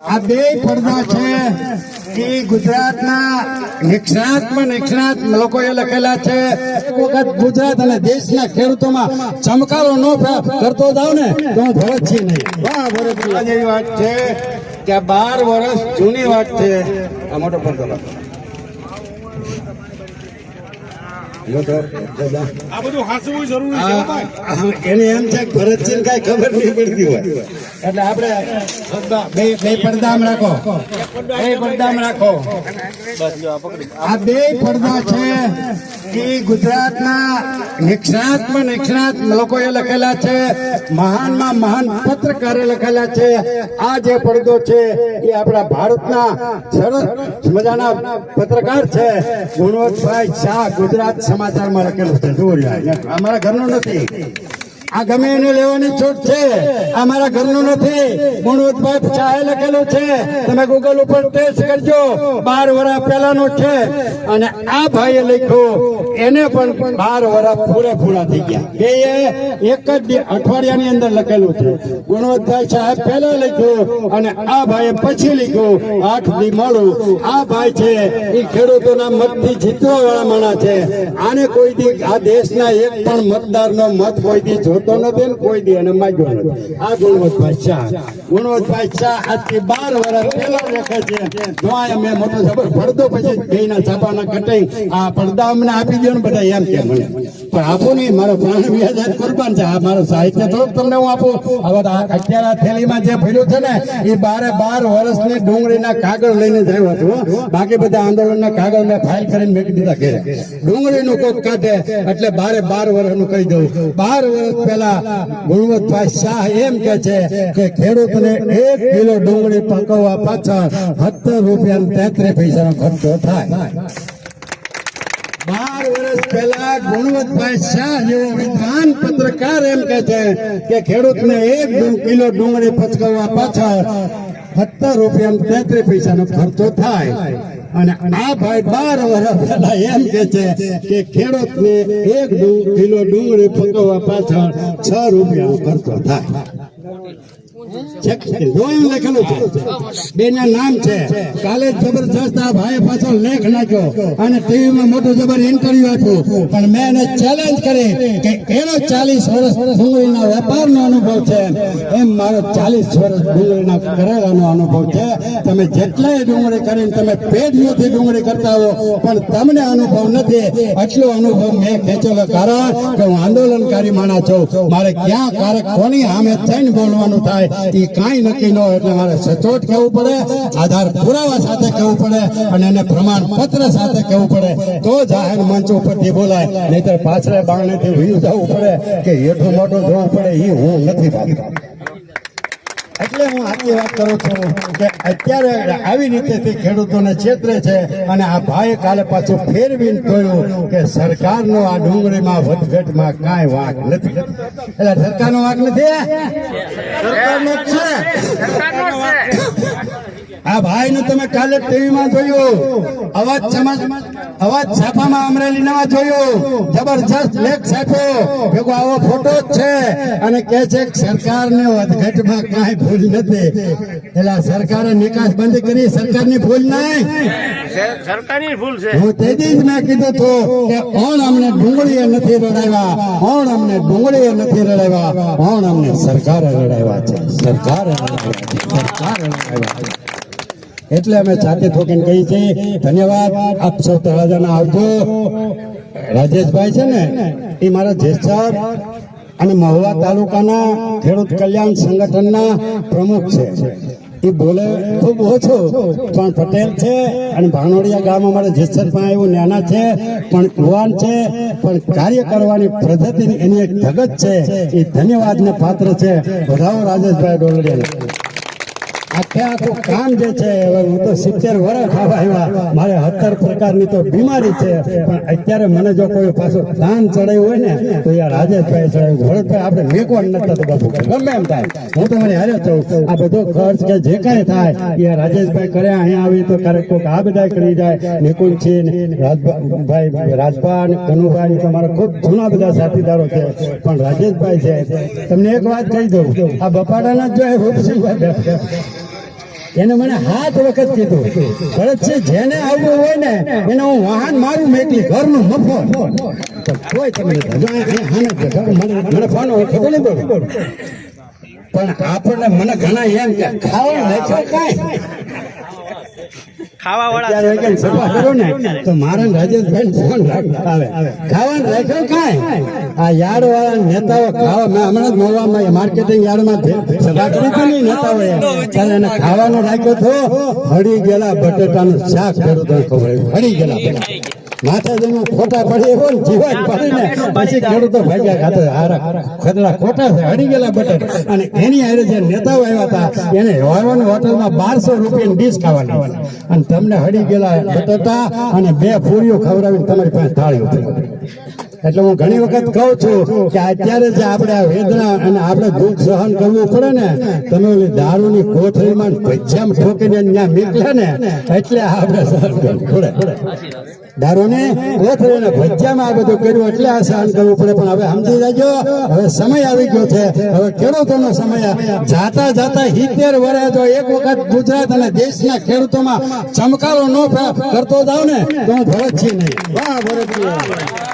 આ બે પડદા છે એ ગુજરાતના નિષ્ણાતમાં નિષ્ણાત લોકોએ લખેલા છે. વખત ગુજરાત અને દેશના ખેડૂતોમાં ચમકારો ન કરતો જાવ ને, તો હું ભરતજી નહીં. વાહ, ભરતજી જેવી વાત છે કે બાર વર્ષ જૂની વાત છે. આ મોટો પડદો લખો. લો તો, દાદા. આ બધું હાંસવું જરૂરી છે આ- આ એને એમ છે ભરતસિંહ કઈ ખબર નહીં પડતી હોય. એટલે આપણે બે બે પડદામ રાખો. બે પડદામ રાખો. આ બે પડદા છે. એ ગુજરાતના નિક્ષણાતમાં નિક્ષણાત લોકોએ લખેલા છે, મહાનમાં મહાન પત્રકારે લખેલા છે, આ જે પડદો છે, એ આપણા ભારતના સરસ મજાના પત્રકાર છે ગુણવંતભાઈ શાહ ગુજરાત સમાચારમાં લખેલું છે લ્યો. અમારા ઘરનું નથી આ ગમે એને લેવાની છૂટ છે. આ મારા ઘરનું નથી. ગુણવંતભાઈ શાહે લખેલું છે. તમે ગૂગલ ઉપર ટેસ્ટ કરજો. બાર વર્ષ પહેલાનું છે. અને આ ભાઈએ લખ્યું, એને પણ બાર વર્ષ પૂરેપૂરા થઈ ગયા. બે એક જ અઠવાડિયાની અંદર લખેલું છે. ગુણવંતભાઈ સાહેબ પહેલા લખ્યું અને આ ભાઈએ પછી લખ્યું. આઠ દી મોડું. આ ભાઈ છે એ ખેડૂતોના મતથી જીતવા વાળા માણા છે. આને કોઈ દી આ દેશના એક પણ મતદારનો મત કોઈ દી જોતો નથી ને કોઈ દી અને માગ્યો નથી. આ ગુણવતભાઈ શાહ ગુણવતભાઈ શાહ આજથી બાર વર્ષ પહેલા લેખે છે. જો આ મેં મોટો પડદો પછી બેયના છાપાના કટાઈ આ પડદા અમને આપી દો ને બધા એમ કે મને. પણ આપો નહીં, મારો પ્રાણ વ્યાજ કુરબાન છે. આ મારો સાહિત્ય થોડુંક તમને હું આપું. હવે અત્યારે થેલીમાં જે ભર્યું છે ને, એ બારે બાર વર્ષની ડુંગળીના કાગળ લઈને જ આવ્યો બાકી બધા આંદોલનના કાગળ ફાઇલ કરીને મેં દીધા ઘેરે. ડુંગળીનું કોક કાઢે, એટલે બારે બાર વર્ષનું કહી દઉં. બાર વર્ષ પહેલા ગુણવતભાઈ શાહ એમ કે છે કે ખેડૂતને એક કિલો ડુંગળી પકવવા પાછળ સત્તર રૂપિયા તેત્રીસ પૈસાનો ખર્ચો થાય. વર્ષ પહેલા ગુણવતભાઈ શાહ જેવો વિધાન પત્રકાર એમ કે છે કે ખેડૂતને એક કિલો ડુંગળી પચકાવવા પાછળ સત્તર રૂપિયા તેત્રીસ પૈસાનો ખર્ચો થાય. અને આ ભાઈ બાર વર્ષ પહેલા એમ કે છે કે ખેડૂતને એક કિલો ડુંગળી પકવવા પાછળ છ રૂપિયાનો ખર્ચો થાય. તમે જેટલાય ડુંગળી કરીને તમે પેઢીઓથી ડુંગળી કરતા હો, પણ તમને અનુભવ નથી. આટલો અનુભવ મેં ખેંચેલો કારણ કે હું આંદોલનકારી માણસ છું. મારે ક્યાં કારક કોની સામે થઈને બોલવાનું થાય? એ કાંઈ નક્કી ન હોય એટલે મારે સચોટ કહેવું પડે, આધાર પુરાવા સાથે કહેવું પડે અને એને પ્રમાણપત્ર સાથે કહેવું પડે. તો જાહેર મંચ ઉપરથી બોલાય. નહીતર પાછળ બારણેથી વયું જવું પડે કે એટલું મોટું જોવું પડે એ હું નથી ભાગતો એટલે હું આટલી વાત કરું છું કે અત્યારે આવી રીતે તે ખેડૂતોને છેતરે છે અને આ ભાઈ કાલે પાછું ફેરવીને કહ્યું કે સરકારનો આ ડુંગળીમાં વધઘટમાં કાંઈ વાંક નથી. એટલે સરકારનો વાંક નથી સરકારનો છે. આ ભાઈ નું તમે કાલે ટીવીમાં જોયું. અવાજ અવાજ છાપામાં અમરેલી નવા જોયું. જબરજસ્ત લેખ છાપ્યો ભેગો આવો ફોટો જ છે. અને કે છે કે સરકારને વધઘટમાં કાંઈ ભૂલ નથી. એટલે સરકારે નિકાસ બંધ કરી સરકારની ભૂલ નહીં. સરકારની ભૂલ છે. હું તેથી જ મેં કીધું હતું કે કોણ અમને ડુંગળીએ નથી રડાવ્યા? કોણ અમને ડુંગળીએ નથી રડાવ્યા? કોણ અમને સરકારે રડાવ્યા છે? સરકારે રડાવ્યા છે? સરકારે રડાવ્યા છે? એટલે અમે જાતે ઠોકીને કહી છીએ, ધન્યવાદ, આપ સૌ તળાજાના આવજો. રાજેશભાઈ છે ને, એ મારા જેસર અને મહુવા તાલુકાના ખેડૂત કલ્યાણ સંગઠનના પ્રમુખ છે. એ બોલે, ખૂબ ઓછું. પણ પટેલ છે અને ભાણોડિયા ગામ અમારે જેસર પણ એવું નાના છે, પણ યુવાન છે, પણ કાર્ય કરવાની પદ્ધતિ એની એક ધગત છે. એ ધન્યવાદને પાત્ર છે. વધાવો રાજેશભાઈ ડોલરિયા. આખે કામ જે છે, હવે હું તો સિત્તેર વર્ષ મારે સત્તર પ્રકારની તો બીમારી છે. અત્યારે મને જો કોઈ પાછું દાન ચડાવ્યું હોય ને, તો થાય. ખર્ચ કે જે કાંઈ થાય એ રાજેશભાઈ કરે, અહીંયા આવી તો ક્યારેક કોઈક આ બધા કરી જાય. નિકુંજ છે રાજભાઈ રાજભા કનુભાઈ તમારા મારા ખૂબ જૂના બધા સાથીદારો છે. પણ રાજેશભાઈ છે, તમને એક વાત કહી દઉં. આ બપાડાના જ જો રૂપસિંહભાઈ એને મને હાથ વખત કીધું ભરતસિંહ જેને આવવું હોય ને, એને હું વાહન મારું મેકલી, ઘરનું મફો કોઈ તમે નથી. જો અહીંયા- અહીંયા હાને જ છે. મને ફોન ખબર નહીં પણ આપણને મને ઘણા એમ કે ખાવા નાખ્યો કાંઈ ખાવા વાળા સભા કરો ને તો મારા રાજેશભાઈ ફોન રાખતા આવે. ખાવાનું રાખ્યો કાંઈ? આ યાર્ડ વાળા નેતાઓ ખાવા મેં હમણાં જ મોવામાં માર્કેટિંગ યાર્ડમાં ભે- સભા કરી હતી ને ત્યારે એને ખાવાનું રાખ્યો તો હળી ગયેલા બટેટાનું શાક ખેડૂતોને ખબર હળી ગયેલા બટેટા. માથે ખોટા પડે એવો ને જીવાત પડે ને પછી ખેડૂતો ભાગ્યા ખાતે હારા ખદડા ખોટા છે હળી ગયેલા બટેટા. અને એની હારે જે નેતાઓ આવ્યા હતા એને હોર્વન હોટલમાં બારસો રૂપિયાની ડીશ ખાવાની અને તમને હડી ગયેલા બટેટા અને બે પૂરીઓ ખવડાવીને તમારી પાસે થાળી ઉતરી એટલે હું ઘણી વખત કહું છું કે અત્યારે જે આપણે આ વેદના અને આપણે દુઃખ સહન કરવું પડે ને તમે ઓલી દારૂની કોથળીમાં ભજ્જામ ઠોકીને ત્યાં નીકળે ને એટલે આપણે સહન કરવું પડે. દારૂને કોથળીને ભજ્યામાં આ બધું કર્યું એટલે આ સહન કરવું પડે. પણ હવે સમજી જજો હવે સમય આવી ગયો છે. હવે ખેડૂતોનો સમય. જાતા જાતા હિતેર વર્ષ જો એક વખત ગુજરાત અને દેશના ખેડૂતોમાં ચમકારો ન કરતો જાવ ને તો હું ભરત છીએ નહીં. વાહ ભરતજી